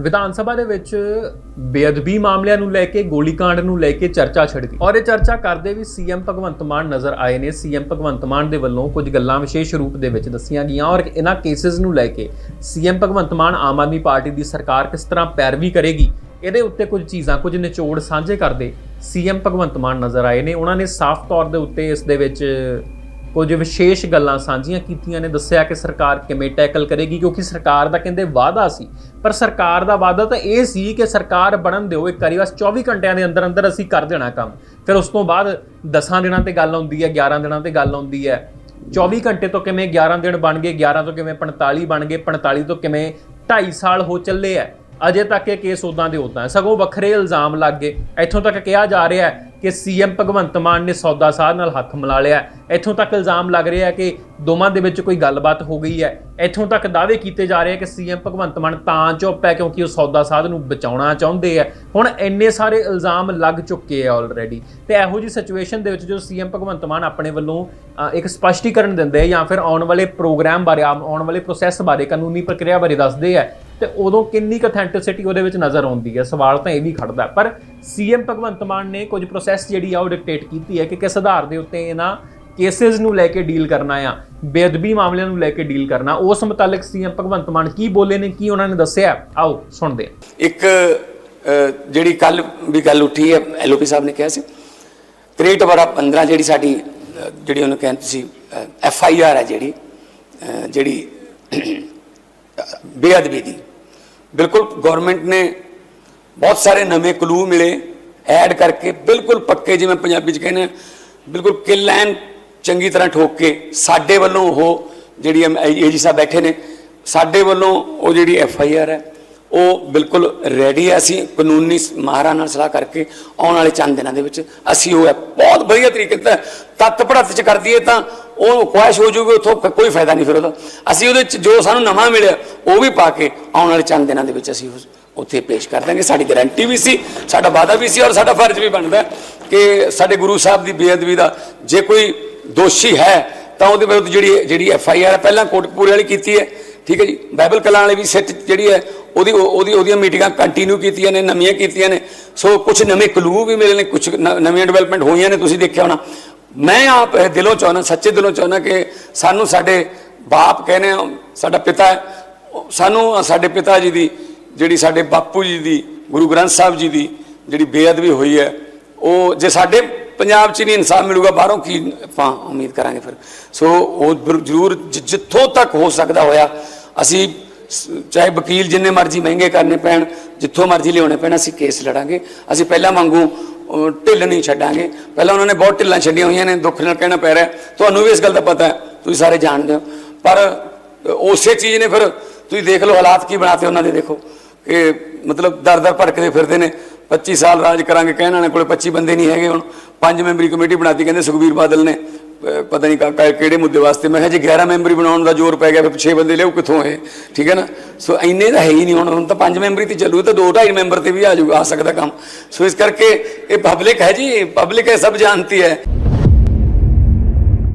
ਵਿਧਾਨ ਸਭਾ ਦੇ ਵਿੱਚ ਬੇਅਦਬੀ ਮਾਮਲਿਆਂ ਨੂੰ ਲੈ ਕੇ ਗੋਲੀकांड ਨੂੰ ਲੈ ਕੇ ਚਰਚਾ ਛਿੜ ਗਈ। ਔਰ ਇਹ ਚਰਚਾ ਕਰਦੇ ਵੀ ਸੀਐਮ ਭਗਵੰਤ ਮਾਨ ਨਜ਼ਰ ਆਏ ਨੇ। ਸੀਐਮ ਭਗਵੰਤ ਮਾਨ ਦੇ ਵੱਲੋਂ ਕੁਝ ਗੱਲਾਂ ਵਿਸ਼ੇਸ਼ ਰੂਪ ਦੇ ਵਿੱਚ ਦੱਸੀਆਂ ਗਈਆਂ ਔਰ ਇਹਨਾਂ ਕੇਸਿਸ ਨੂੰ ਲੈ ਕੇ ਸੀਐਮ ਭਗਵੰਤ ਮਾਨ ਆਮ ਆਦਮੀ ਪਾਰਟੀ ਦੀ ਸਰਕਾਰ ਕਿਸ ਤਰ੍ਹਾਂ ਪੈਰਵੀ ਕਰੇਗੀ, ਇਹਦੇ ਉੱਤੇ ਕੁਝ ਚੀਜ਼ਾਂ, ਕੁਝ ਨਿਚੋੜ ਸਾਂਝੇ ਕਰਦੇ ਸੀਐਮ ਭਗਵੰਤ ਮਾਨ ਨਜ਼ਰ ਆਏ ਨੇ। ਉਹਨਾਂ ਨੇ ਸਾਫ਼ ਤੌਰ ਦੇ ਉੱਤੇ ਇਸ ਦੇ ਵਿੱਚ ਕੁਝ ਵਿਸ਼ੇਸ਼ ਗੱਲਾਂ ਸਾਂਝੀਆਂ ਕੀਤੀਆਂ ਨੇ, ਦੱਸਿਆ ਕਿ ਸਰਕਾਰ ਕਿਵੇਂ ਟੈਕਲ ਕਰੇਗੀ, ਕਿਉਂਕਿ ਸਰਕਾਰ ਦਾ ਕਹਿੰਦੇ ਵਾਅਦਾ ਸੀ। ਪਰ ਸਰਕਾਰ ਦਾ ਵਾਅਦਾ ਤਾਂ ਇਹ ਸੀ ਕਿ ਸਰਕਾਰ ਬਣਨ ਦਿਓ, ਇੱਕ ਵਾਰੀ ਬਸ 24 ਘੰਟਿਆਂ ਦੇ ਅੰਦਰ ਅੰਦਰ ਅਸੀਂ ਕਰ ਦੇਣਾ ਕੰਮ। ਫਿਰ ਉਸ ਤੋਂ ਬਾਅਦ 10 ਦਿਨਾਂ ਤੇ ਗੱਲ ਆਉਂਦੀ ਹੈ 11 ਦਿਨਾਂ ਤੇ ਗੱਲ ਆਉਂਦੀ ਹੈ। 24 ਘੰਟੇ ਤੋਂ ਕਿਵੇਂ 11 ਦਿਨ ਬਣ ਗਏ 11 ਤੋਂ ਕਿਵੇਂ 45 ਬਣ ਗਏ 45 ਤੋਂ ਕਿਵੇਂ 2.5 ਸਾਲ ਹੋ ਚੱਲੇ ਐ ਅਜੇ ਤੱਕ ਇਹ ਕੇਸ ਉਦਾਂ ਦੇ ਉਦਾਂ ਹੈ। ਸਗੋਂ ਵੱਖਰੇ ਇਲਜ਼ਾਮ ਲੱਗ ਗਏ। ਇੱਥੋਂ ਤੱਕ ਕਿਹਾ ਜਾ ਰਿਹਾ ਹੈ ਕਿ ਸੀਐਮ ਭਗਵੰਤ ਮਾਨ ਨੇ ਸੌਦਾ ਸਾਧ ਨਾਲ ਹੱਥ ਮਿਲਾ ਲਿਆ ਇੱਥੋਂ ਤੱਕ ਇਲਜ਼ਾਮ ਲੱਗ ਰਿਹਾ ਹੈ ਕਿ ਦੋਵਾਂ ਦੇ ਵਿੱਚ ਕੋਈ ਗੱਲਬਾਤ ਹੋ ਗਈ ਹੈ। ਇੱਥੋਂ ਤੱਕ ਦਾਅਵੇ ਕੀਤੇ ਜਾ ਰਹੇ ਹੈ ਕਿ ਸੀਐਮ ਭਗਵੰਤ ਮਾਨ ਤਾਂ ਚੁੱਪ ਹੈ ਕਿਉਂਕਿ ਉਹ ਸੌਦਾ ਸਾਧ ਨੂੰ ਬਚਾਉਣਾ ਚਾਹੁੰਦੇ ਆ ਹੁਣ ਇੰਨੇ ਸਾਰੇ ਇਲਜ਼ਾਮ ਲੱਗ ਚੁੱਕੇ ਆ ਆਲਰੇਡੀ ਤੇ ਇਹੋ ਜੀ ਸਿਚੁਏਸ਼ਨ ਦੇ ਵਿੱਚ ਜੋ ਸੀਐਮ ਭਗਵੰਤ ਮਾਨ ਆਪਣੇ ਵੱਲੋਂ ਇੱਕ ਸਪਸ਼ਟੀਕਰਨ ਦਿੰਦੇ ਆ ਜਾਂ ਫਿਰ ਆਉਣ ਵਾਲੇ ਪ੍ਰੋਗਰਾਮ ਬਾਰੇ ਆਮ- ਆਉਣ ਵਾਲੇ ਪ੍ਰੋਸੈਸ ਬਾਰੇ, ਕਾਨੂੰਨੀ ਪ੍ਰਕਿਰਿਆ ਬਾਰੇ ਦੱਸਦੇ ਆ ਤੇ ਉਦੋਂ ਕਿੰਨੀ ਕੁ ਅਥੈਂਟਿਸਿਟੀ ਉਹਦੇ ਵਿੱਚ ਨਜ਼ਰ ਆਉਂਦੀ ਹੈ? ਸਵਾਲ ਤਾਂ ਇਹ ਵੀ ਖੜਦਾ ਹੈ। ਪਰ ਸੀਐਮ ਭਗਵੰਤ ਮਾਨ ਨੇ ਕੁਝ ਪ੍ਰੋਸੈਸ ਜਿਹੜੀ ਆ ਉਹ ਡਿਕਟੇਟ ਕੀਤੀ ਹੈ ਕਿ ਕਿਸ ਆਧਾਰ ਦੇ ਉੱਤੇ ਇਹਨਾਂ ਕੇਸਿਸ ਨੂੰ ਲੈ ਕੇ ਡੀਲ ਕਰਨਾ ਆ, ਬੇਅਦਬੀ ਮਾਮਲਿਆਂ ਨੂੰ ਲੈ ਕੇ ਡੀਲ ਕਰਨਾ। ਉਸ ਮੁਤਾਲਕ ਸੀਐਮ ਭਗਵੰਤ ਮਾਨ ਕੀ ਬੋਲੇ ਨੇ, ਕੀ ਉਹਨਾਂ ਨੇ ਦੱਸਿਆ? ਆਓ, ਸੁਣਦੇ ਹਾਂ। ਇੱਕ ਜਿਹੜੀ ਕੱਲ ਵੀ ਗੱਲ ਉੱਠੀ ਹੈ ਐਲਓਪੀ ਸਾਹਿਬ ਨੇ ਕਿਹਾ ਸੀ 63 ਬਰਾ 15 ਜਿਹੜੀ ਸਾਡੀ ਜਿਹੜੀ ਉਹਨੂੰ ਕਹਿੰਦੇ ਸੀ ਐਫ ਆਈ ਆਰ ਹੈ ਜਿਹੜੀ ਜਿਹੜੀ ਬੇਅਦਬੀ ਦੀ। ਬਿਲਕੁਲ ਗਵਰਨਮੈਂਟ ਨੇ ਬਹੁਤ ਸਾਰੇ ਨਵੇਂ ਕਲੂ ਮਿਲੇ ਐਡ ਕਰਕੇ ਬਿਲਕੁਲ ਪੱਕੇ ਜਿਵੇਂ ਪੰਜਾਬੀ ਚ ਕਹਿੰਦੇ ਆ, ਬਿਲਕੁਲ ਕਿਲ ਐਨ ਚੰਗੀ ਤਰ੍ਹਾਂ ਠੋਕ ਕੇ ਸਾਡੇ ਵੱਲੋਂ ਉਹ ਜਿਹੜੀ ਏਜੀ ਸਾਹਿਬ ਬੈਠੇ ਨੇ ਸਾਡੇ ਵੱਲੋਂ ਉਹ ਜਿਹੜੀ ਐਫ ਆਈ ਆਰ ਹੈ ਉਹ ਬਿਲਕੁਲ ਰੈਡੀ ਹੈ। ਅਸੀਂ ਕਾਨੂੰਨੀ ਮਾਹਰਾਂ ਨਾਲ ਸਲਾਹ ਕਰਕੇ ਆਉਣ ਵਾਲੇ ਚੰਦ ਦਿਨਾਂ ਦੇ ਵਿੱਚ ਅਸੀਂ ਉਹ ਹੈ। ਬਹੁਤ ਵਧੀਆ ਤਰੀਕੇ ਤੇ ਤੱਤ ਪੜਤ ਚ ਕਰ ਦਈਏ ਤਾਂ ਉਹ ਖੁਆਇਸ਼ ਹੋ ਜਾਊਗੀ, ਉਥੋਂ ਕੋਈ ਫਾਇਦਾ ਨਹੀਂ ਫਿਰ ਉਹਦਾ। ਅਸੀਂ ਉਹਦੇ ਚ ਜੋ ਸਾਨੂੰ ਨਵਾਂ ਮਿਲਿਆ, ਉਹ ਵੀ ਪਾ ਕੇ ਆਉਣ ਵਾਲੇ ਚੰਦ ਦਿਨਾਂ ਦੇ ਵਿੱਚ ਅਸੀਂ ਉੱਥੇ ਪੇਸ਼ ਕਰ ਦਾਂਗੇ। ਸਾਡੀ ਗਾਰੰਟੀ ਵੀ ਸੀ, ਸਾਡਾ ਵਾਅਦਾ ਵੀ ਸੀ ਔਰ ਸਾਡਾ ਫਰਜ਼ ਵੀ ਬਣਦਾ ਕਿ ਸਾਡੇ ਗੁਰੂ ਸਾਹਿਬ ਦੀ ਬੇਅਦਬੀ ਦਾ ਜੇ ਕੋਈ ਦੋਸ਼ੀ ਹੈ, ਤਾਂ ਉਹਦੇ ਵਿਰੁੱਧ ਜਿਹੜੀ ਜਿਹੜੀ ਐਫ ਆਈ ਆਰ ਪਹਿਲਾਂ ਕੋਟਕਪੂਰੇ ਵਾਲੀ ਕੀਤੀ ਹੈ। ਠੀਕ ਹੈ ਜੀ? ਬਾਈਬਲ ਕਲਾਂ ਵਾਲੇ ਵੀ ਸਿੱਟ ਜਿਹੜੀ ਹੈ, ਉਹਦੀ ਉਹ- ਉਹਦੀ ਉਹਦੀਆਂ ਮੀਟਿੰਗਾਂ ਕੰਟੀਨਿਊ ਕੀਤੀਆਂ ਨੇ, ਨਵੀਆਂ ਕੀਤੀਆਂ ਨੇ। ਸੋ ਕੁਝ ਨਵੇਂ ਕਲੂ ਵੀ ਮਿਲੇ ਨੇ ਕੁਝ ਨਵੀਆਂ ਡਿਵੈਲਪਮੈਂਟ ਹੋਈਆਂ ਨੇ, ਤੁਸੀਂ ਦੇਖਿਆ ਹੋਣਾ। ਮੈਂ ਆਪ ਇਹ ਦਿਲੋਂ ਚਾਹੁੰਦਾ, ਸੱਚੇ ਦਿਲੋਂ ਚਾਹੁੰਦਾ ਕਿ ਸਾਨੂੰ ਸਾਡੇ ਬਾਪ ਕਹਿੰਦੇ ਆ, ਸਾਡਾ ਪਿਤਾ ਸਾਨੂੰ ਸਾਡੇ ਪਿਤਾ ਜੀ ਦੀ, ਜਿਹੜੀ ਸਾਡੇ ਬਾਪੂ ਜੀ ਦੀ, ਗੁਰੂ ਗ੍ਰੰਥ ਸਾਹਿਬ ਜੀ ਦੀ ਜਿਹੜੀ ਬੇਅਦਬੀ ਹੋਈ ਹੈ, ਉਹ ਜੇ ਸਾਡੇ ਪੰਜਾਬ 'ਚ ਨਹੀਂ ਇਨਸਾਫ ਮਿਲੂਗਾ, ਬਾਹਰੋਂ ਕੀ ਆਪਾਂ ਉਮੀਦ ਕਰਾਂਗੇ ਫਿਰ? ਸੋ ਉਹ ਜ਼ਰੂਰ ਜਿ- ਜਿੱਥੋਂ ਤੱਕ ਹੋ ਸਕਦਾ ਹੋਇਆ, ਅਸੀਂ ਚਾਹੇ ਵਕੀਲ ਜਿੰਨੇ ਮਰਜ਼ੀ ਮਹਿੰਗੇ ਕਰਨੇ ਪੈਣ, ਜਿੱਥੋਂ ਮਰਜ਼ੀ ਲਿਆਉਣੇ ਪੈਣ, ਅਸੀਂ ਕੇਸ ਲੜਾਂਗੇ। ਅਸੀਂ ਪਹਿਲਾਂ ਵਾਂਗੂ ਢਿੱਲ ਨਹੀਂ ਛੱਡਾਂਗੇ। ਪਹਿਲਾਂ ਉਹਨਾਂ ਨੇ ਬਹੁਤ ਢਿੱਲਾਂ ਛੱਡੀਆਂ ਹੋਈਆਂ ਨੇ, ਦੁੱਖ ਨਾਲ ਕਹਿਣਾ ਪੈ ਰਿਹਾ। ਤੁਹਾਨੂੰ ਵੀ ਇਸ ਗੱਲ ਦਾ ਪਤਾ ਹੈ, ਤੁਸੀਂ ਸਾਰੇ ਜਾਣਦੇ ਹੋ। ਪਰ ਉਸੇ ਚੀਜ਼ ਨੇ ਫਿਰ ਤੁਸੀਂ ਦੇਖ ਲਓ ਹਾਲਾਤ ਕੀ ਬਣਾਤੇ ਉਹਨਾਂ ਦੇ, ਦੇਖੋ। ਕਿ ਮਤਲਬ ਦਰ ਦਰ ਭਟਕਦੇ ਫਿਰਦੇ ਨੇ। 25 ਸਾਲ ਰਾਜ ਕਰਾਂਗੇ, ਕਹਿਣ ਵਾਲੇ ਕੋਲੇ 25 ਬੰਦੇ ਨਹੀਂ ਹੈਗੇ ਹੁਣ। ਪੰਜ ਮੈਂਬਰੀ ਕਮੇਟੀ ਬਣਾਤੀ, ਕਹਿੰਦੇ ਸੁਖਬੀਰ ਬਾਦਲ ਨੇ। ਪਤਾ ਨਹੀਂ ਕਾ- ਕਿਹੜੇ ਮੁੱਦੇ ਵਾਸਤੇ। ਮੈਂ ਕਿਹਾ ਜੇ 11 ਮੈਂਬਰੀ ਬਣਾਉਣ ਦਾ ਜ਼ੋਰ ਪੈ ਗਿਆ, ਫਿਰ 6 ਬੰਦੇ ਲਿਆਓ, ਕਿੱਥੋਂ ਇਹ? ਠੀਕ ਹੈ ਨਾ? ਸੋ ਇੰਨੇ ਤਾਂ ਹੈ ਹੀ ਨਹੀਂ ਹੁਣ। ਹੁਣ ਤਾਂ ਪੰਜ ਮੈਂਬਰੀ ਤੇ ਚੱਲੂ, ਤਾਂ 2 2.5 ਮੈਂਬਰ ਤੇ ਵੀ ਆ ਜਾਊਗਾ ਆ ਸਕਦਾ ਕੰਮ। ਸੋ ਇਸ ਕਰਕੇ ਇਹ ਪਬਲਿਕ ਹੈ ਜੀ ਪਬਲਿਕ ਹੈ, ਸਭ ਜਾਣਤੀ ਹੈ।